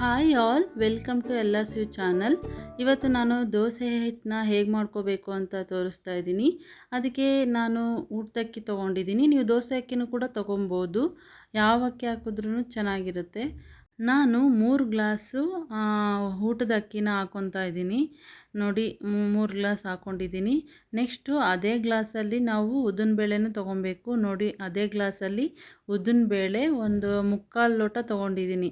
Hi all welcome to ಎಲ್ಲ ಸ್ಯೂ channel ಇವತ್ತು ನಾನು ದೋಸೆ ಹಿಟ್ಟನ್ನ ಹೇಗೆ ಮಾಡ್ಕೋಬೇಕು ಅಂತ ತೋರಿಸ್ತಾ ಇದ್ದೀನಿ. ಅದಕ್ಕೆ ನಾನು ಊಟಕ್ಕಿ ತೊಗೊಂಡಿದ್ದೀನಿ. ನೀವು ದೋಸೆ ಅಕ್ಕಿನೂ ಕೂಡ ತೊಗೊಬೋದು. ಯಾವ ಅಕ್ಕಿ ಹಾಕಿದ್ರೂ ಚೆನ್ನಾಗಿರುತ್ತೆ. ನಾನು ಮೂರು ಗ್ಲಾಸು ಊಟದ ಅಕ್ಕಿನ ಹಾಕ್ಕೊತಾ ಇದ್ದೀನಿ. ನೋಡಿ ಮೂರು ಗ್ಲಾಸ್ ಹಾಕ್ಕೊಂಡಿದ್ದೀನಿ ನೆಕ್ಸ್ಟು ಅದೇ ಗ್ಲಾಸಲ್ಲಿ ನಾವು ಉದ್ದಿನಬೇಳೆನೂ ತೊಗೊಬೇಕು. ನೋಡಿ, ಅದೇ ಗ್ಲಾಸಲ್ಲಿ ಉದ್ದಿನಬೇಳೆ ಒಂದು ಮುಕ್ಕಾಲು ಲೋಟ ತೊಗೊಂಡಿದ್ದೀನಿ.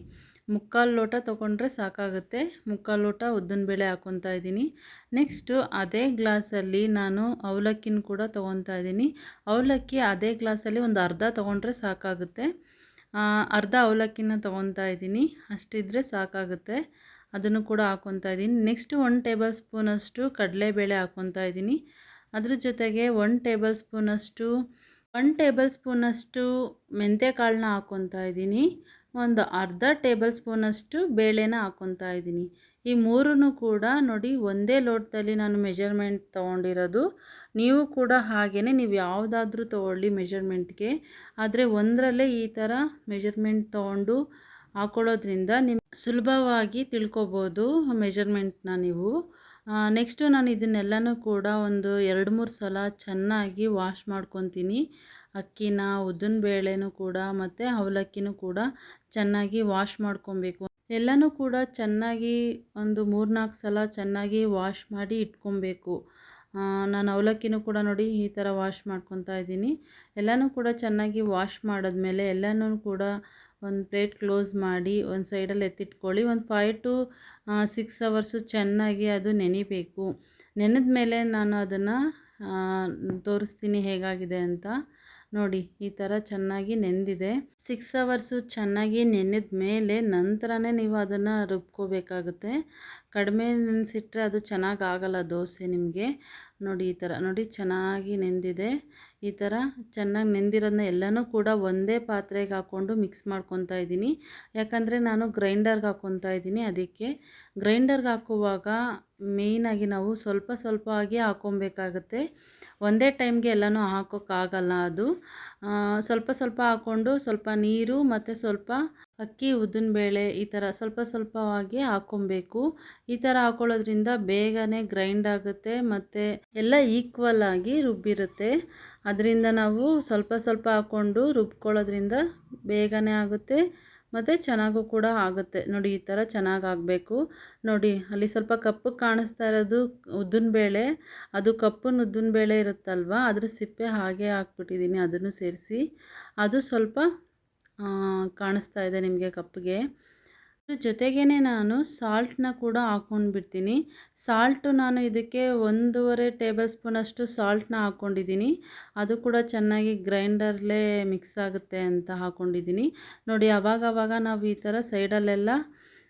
ಮುಕ್ಕಾಲು ಲೋಟ ತೊಗೊಂಡ್ರೆ ಸಾಕಾಗುತ್ತೆ. ಮುಕ್ಕಾಲು ಲೋಟ ಉದ್ದಿನಬೇಳೆ ಹಾಕ್ಕೊತಾ ಇದ್ದೀನಿ. ನೆಕ್ಸ್ಟು ಅದೇ ಗ್ಲಾಸಲ್ಲಿ ನಾನು ಅವಲಕ್ಕಿನ ಕೂಡ ತೊಗೊತಾ ಇದ್ದೀನಿ. ಅವಲಕ್ಕಿ ಅದೇ ಗ್ಲಾಸಲ್ಲಿ ಒಂದು ಅರ್ಧ ತೊಗೊಂಡ್ರೆ ಸಾಕಾಗುತ್ತೆ. ಅರ್ಧ ಅವಲಕ್ಕಿನ ತೊಗೊತಾ ಇದ್ದೀನಿ. ಅಷ್ಟಿದ್ರೆ ಸಾಕಾಗುತ್ತೆ. ಅದನ್ನು ಕೂಡ ಹಾಕ್ಕೊತಾ ಇದ್ದೀನಿ. ನೆಕ್ಸ್ಟ್ ಒನ್ ಟೇಬಲ್ ಸ್ಪೂನಷ್ಟು ಕಡಲೆಬೇಳೆ ಹಾಕ್ಕೊತಾ ಇದ್ದೀನಿ. ಅದ್ರ ಜೊತೆಗೆ ಒನ್ ಟೇಬಲ್ ಸ್ಪೂನಷ್ಟು ಒನ್ ಟೇಬಲ್ ಸ್ಪೂನಷ್ಟು ಮೆಂತ್ಯ ಕಾಳನ್ನ ಹಾಕ್ಕೊತಾ ಇದ್ದೀನಿ. ಒಂದು ಅರ್ಧ ಟೇಬಲ್ ಸ್ಪೂನಷ್ಟು ಬೇಳೆನ ಹಾಕ್ಕೊತಾ ಇದ್ದೀನಿ. ಈ ಮೂರೂ ಕೂಡ ನೋಡಿ ಒಂದೇ ಲೋಟದಲ್ಲಿ ನಾನು ಮೆಜರ್ಮೆಂಟ್ ತೊಗೊಂಡಿರೋದು. ನೀವು ಕೂಡ ಹಾಗೆಯೇ ನೀವು ಯಾವುದಾದ್ರೂ ತೊಗೊಳ್ಳಿ ಮೆಜರ್ಮೆಂಟ್ಗೆ ಆದರೆ ಒಂದರಲ್ಲೇ ಈ ಥರ ಮೆಜರ್ಮೆಂಟ್ ತೊಗೊಂಡು ಹಾಕ್ಕೊಳ್ಳೋದ್ರಿಂದ ನಿಮ್ಮ ಸುಲಭವಾಗಿ ತಿಳ್ಕೊಬೋದು ಮೆಜರ್ಮೆಂಟ್ನ ನೀವು. ನೆಕ್ಸ್ಟು ನಾನು ಇದನ್ನೆಲ್ಲನೂ ಕೂಡ ಒಂದು ಎರಡು ಮೂರು ಸಲ ಚೆನ್ನಾಗಿ ವಾಶ್ ಮಾಡ್ಕೊತೀನಿ. ಅಕ್ಕಿನ ಉದ್ದಿನ ಬೇಳೆನೂ ಕೂಡ ಮತ್ತು ಅವಲಕ್ಕಿನೂ ಕೂಡ ಚೆನ್ನಾಗಿ ವಾಶ್ ಮಾಡ್ಕೊಬೇಕು. ಎಲ್ಲನೂ ಕೂಡ ಚೆನ್ನಾಗಿ ಒಂದು ಮೂರ್ನಾಲ್ಕು ಸಲ ಚೆನ್ನಾಗಿ ವಾಶ್ ಮಾಡಿ ಇಟ್ಕೊಬೇಕು. ನಾನು ಅವಲಕ್ಕಿನೂ ಕೂಡ ನೋಡಿ ಈ ಥರ ವಾಶ್ ಮಾಡ್ಕೊತಾ ಇದ್ದೀನಿ. ಎಲ್ಲನೂ ಕೂಡ ಚೆನ್ನಾಗಿ ವಾಶ್ ಮಾಡಿದ್ಮೇಲೆ ಎಲ್ಲನೂ ಕೂಡ ಒಂದು ಪ್ಲೇಟ್ ಕ್ಲೋಸ್ ಮಾಡಿ ಒಂದು ಸೈಡಲ್ಲಿ ಎತ್ತಿಟ್ಕೊಳ್ಳಿ. ಒಂದು ಫೈವ್ ಟು ಸಿಕ್ಸ್ ಅವರ್ಸು ಚೆನ್ನಾಗಿ ಅದು ನೆನಿಬೇಕು. ನೆನೆದ ಮೇಲೆ ನಾನು ಅದನ್ನು ತೋರಿಸ್ತೀನಿ ಹೇಗಾಗಿದೆ ಅಂತ. ನೋಡಿ ಈ ಥರ ಚೆನ್ನಾಗಿ ನೆಂದಿದೆ. ಸಿಕ್ಸ್ ಅವರ್ಸು ಚೆನ್ನಾಗಿ ನೆನೆದ ಮೇಲೆ ನಂತರನೇ ನೀವು ಅದನ್ನು ರುಬ್ಕೋಬೇಕಾಗುತ್ತೆ. ಕಡಿಮೆ ನೆನೆಸಿಟ್ರೆ ಅದು ಚೆನ್ನಾಗಿ ಆಗಲ್ಲ ದೋಸೆ ನಿಮಗೆ. ನೋಡಿ ಈ ಥರ ನೋಡಿ ಚೆನ್ನಾಗಿ ನೆಂದಿದೆ. ಈ ಥರ ಚೆನ್ನಾಗಿ ನೆಂದಿರೋದನ್ನ ಎಲ್ಲನೂ ಕೂಡ ಒಂದೇ ಪಾತ್ರೆಗೆ ಹಾಕ್ಕೊಂಡು ಮಿಕ್ಸ್ ಮಾಡ್ಕೊತಾ ಇದ್ದೀನಿ. ಯಾಕಂದರೆ ನಾನು ಗ್ರೈಂಡರ್ಗೆ ಹಾಕ್ಕೊತಾ ಇದ್ದೀನಿ ಅದಕ್ಕೆ. ಗ್ರೈಂಡರ್ಗೆ ಹಾಕುವಾಗ ಮೇಯ್ನಾಗಿ ನಾವು ಸ್ವಲ್ಪ ಸ್ವಲ್ಪ ಆಗಿ ಒಂದೇ ಟೈಮ್ಗೆ ಎಲ್ಲನೂ ಹಾಕೋಕ್ಕಾಗಲ್ಲ ಅದು. ಸ್ವಲ್ಪ ಸ್ವಲ್ಪ ಹಾಕ್ಕೊಂಡು ಸ್ವಲ್ಪ ನೀರು ಮತ್ತು ಸ್ವಲ್ಪ ಅಕ್ಕಿ, ಉದ್ದಿನಬೇಳೆ ಈ ಥರ ಸ್ವಲ್ಪ ಸ್ವಲ್ಪವಾಗಿ ಹಾಕ್ಕೊಬೇಕು ಈ ಥರ ಹಾಕ್ಕೊಳ್ಳೋದ್ರಿಂದ ಬೇಗನೆ ಗ್ರೈಂಡ್ ಆಗುತ್ತೆ ಮತ್ತು ಎಲ್ಲ ಈಕ್ವಲ್ ಆಗಿ ರುಬ್ಬಿರುತ್ತೆ. ಅದರಿಂದ ನಾವು ಸ್ವಲ್ಪ ಸ್ವಲ್ಪ ಹಾಕ್ಕೊಂಡು ರುಬ್ಕೊಳ್ಳೋದ್ರಿಂದ ಬೇಗನೆ ಆಗುತ್ತೆ. ಮತ್ತು ಚೆನ್ನಾಗೂ ಕೂಡ ಆಗುತ್ತೆ. ನೋಡಿ, ಈ ಥರ ಚೆನ್ನಾಗಿ ಆಗಬೇಕು. ನೋಡಿ, ಅಲ್ಲಿ ಸ್ವಲ್ಪ ಕಪ್ಪು ಕಾಣಿಸ್ತಾ ಇರೋದು ಉದ್ದಿನ ಬೇಳೆ. ಅದು ಕಪ್ಪನ ಉದ್ದಿನಬೇಳೆ ಇರುತ್ತಲ್ವ, ಅದರ ಸಿಪ್ಪೆ ಹಾಗೆ ಹಾಕ್ಬಿಟ್ಟಿದ್ದೀನಿ ಅದನ್ನು ಸೇರಿಸಿ. ಅದು ಸ್ವಲ್ಪ ಕಾಣಿಸ್ತಾ ಇದೆ ನಿಮಗೆ ಕಪ್ಪಿಗೆ. ಜೊತೆಗೇ ನಾನು ಸಾಲ್ಟನ್ನ ಕೂಡ ಹಾಕ್ಕೊಂಡ್ಬಿಡ್ತೀನಿ ಸಾಲ್ಟು ನಾನು ಇದಕ್ಕೆ ಒಂದೂವರೆ ಟೇಬಲ್ ಸ್ಪೂನಷ್ಟು ಸಾಲ್ಟನ್ನ ಹಾಕ್ಕೊಂಡಿದ್ದೀನಿ ಅದು ಕೂಡ ಚೆನ್ನಾಗಿ ಗ್ರೈಂಡರ್ಲೇ ಮಿಕ್ಸ್ ಆಗುತ್ತೆ ಅಂತ ಹಾಕ್ಕೊಂಡಿದ್ದೀನಿ ನೋಡಿ, ಅವಾಗವಾಗ ನಾವು ಈ ಥರ ಸೈಡಲ್ಲೆಲ್ಲ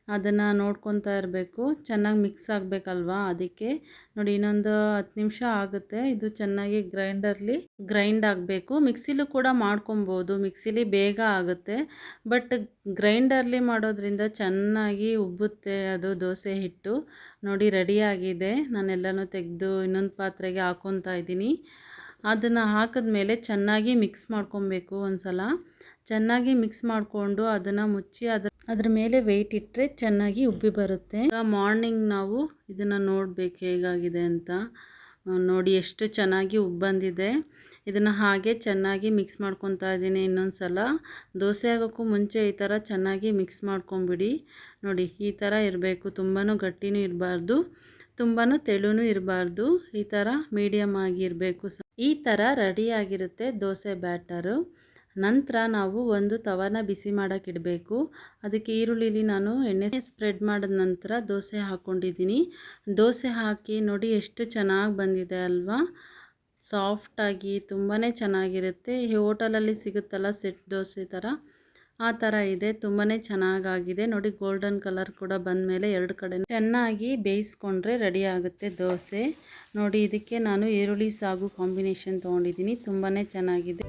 ಅದನ್ನು ನೋಡ್ಕೊತಾ ಇರಬೇಕು. ಚೆನ್ನಾಗಿ ಮಿಕ್ಸ್ ಆಗಬೇಕಲ್ವಾ ಅದಕ್ಕೆ. ನೋಡಿ ಇನ್ನೊಂದು ಹತ್ತು ನಿಮಿಷ ಆಗುತ್ತೆ. ಇದು ಚೆನ್ನಾಗಿ ಗ್ರೈಂಡರ್ಲಿ ಗ್ರೈಂಡ್ ಆಗಬೇಕು. ಮಿಕ್ಸಿಲೂ ಕೂಡ ಮಾಡ್ಕೊಬೋದು. ಮಿಕ್ಸಿಲಿ ಬೇಗ ಆಗುತ್ತೆ. ಬಟ್ ಗ್ರೈಂಡರ್ಲಿ ಮಾಡೋದ್ರಿಂದ ಚೆನ್ನಾಗಿ ಉಬ್ಬುತ್ತೆ ಅದು ದೋಸೆ ಹಿಟ್ಟು. ನೋಡಿ ರೆಡಿಯಾಗಿದೆ ನಾನೆಲ್ಲನೂ ತೆಗೆದು ಇನ್ನೊಂದು ಪಾತ್ರೆಗೆ ಹಾಕ್ಕೊತಾ ಇದ್ದೀನಿ. ಅದನ್ನು ಹಾಕಿದ್ಮೇಲೆ ಚೆನ್ನಾಗಿ ಮಿಕ್ಸ್ ಮಾಡ್ಕೊಬೇಕು ಒಂದು ಸಲ ಚೆನ್ನಾಗಿ ಮಿಕ್ಸ್ ಮಾಡಿಕೊಂಡು ಅದನ್ನು ಮುಚ್ಚಿ ಅದ್ರ ಅದ್ರ ಮೇಲೆ ವೆಯ್ಟ್ ಇಟ್ಟರೆ ಚೆನ್ನಾಗಿ ಉಬ್ಬಿ ಬರುತ್ತೆ. ಮಾರ್ನಿಂಗ್ ನಾವು ಇದನ್ನು ನೋಡಬೇಕು ಹೇಗಾಗಿದೆ ಅಂತ. ನೋಡಿ ಎಷ್ಟು ಚೆನ್ನಾಗಿ ಉಬ್ಬಂದಿದೆ ಇದನ್ನು ಹಾಗೆ ಚೆನ್ನಾಗಿ ಮಿಕ್ಸ್ ಮಾಡ್ಕೊತಾ ಇದ್ದೀನಿ ಇನ್ನೊಂದು ಸಲ ದೋಸೆ ಆಗೋಕ್ಕೂ ಮುಂಚೆ ಈ ಥರ ಚೆನ್ನಾಗಿ ಮಿಕ್ಸ್ ಮಾಡ್ಕೊಂಬಿಡಿ. ನೋಡಿ, ಈ ಥರ ಇರಬೇಕು. ತುಂಬಾ ಗಟ್ಟಿನೂ ಇರಬಾರ್ದು. ತುಂಬಾ ತೆಳುನೂ ಇರಬಾರ್ದು. ಈ ಥರ ಮೀಡಿಯಮ್ ಆಗಿ ಇರಬೇಕು ಈ ಥರ ರೆಡಿಯಾಗಿರುತ್ತೆ ದೋಸೆ ಬ್ಯಾಟರು ನಂತರ ನಾವು ಒಂದು ತವನ ಬಿಸಿ ಮಾಡೋಕೆ ಇಡಬೇಕು. ಅದಕ್ಕೆ ಈರುಳ್ಳಿಲಿ ನಾನು ಎಣ್ಣೆ ಸ್ಪ್ರೆಡ್ ಮಾಡಿದ ನಂತರ ದೋಸೆ ಹಾಕ್ಕೊಂಡಿದ್ದೀನಿ ದೋಸೆ ಹಾಕಿ ನೋಡಿ ಎಷ್ಟು ಚೆನ್ನಾಗಿ ಬಂದಿದೆ ಅಲ್ವಾ? ಸಾಫ್ಟಾಗಿ ತುಂಬಾ ಚೆನ್ನಾಗಿರುತ್ತೆ. ಹೋಟೆಲಲ್ಲಿ ಸಿಗುತ್ತಲ್ಲ ಸೆಟ್ ದೋಸೆ ಥರ? ಆ ಥರ ಇದೆ. ತುಂಬಾ ಚೆನ್ನಾಗಾಗಿದೆ. ನೋಡಿ ಗೋಲ್ಡನ್ ಕಲರ್ ಕೂಡ ಬಂದಮೇಲೆ ಎರಡು ಕಡೆ ಚೆನ್ನಾಗಿ ಬೇಯಿಸ್ಕೊಂಡ್ರೆ ರೆಡಿ ಆಗುತ್ತೆ ದೋಸೆ. ನೋಡಿ ಇದಕ್ಕೆ ನಾನು ಈರುಳ್ಳಿ ಸಾಗು ಕಾಂಬಿನೇಷನ್ ತೊಗೊಂಡಿದ್ದೀನಿ. ತುಂಬಾ ಚೆನ್ನಾಗಿದೆ.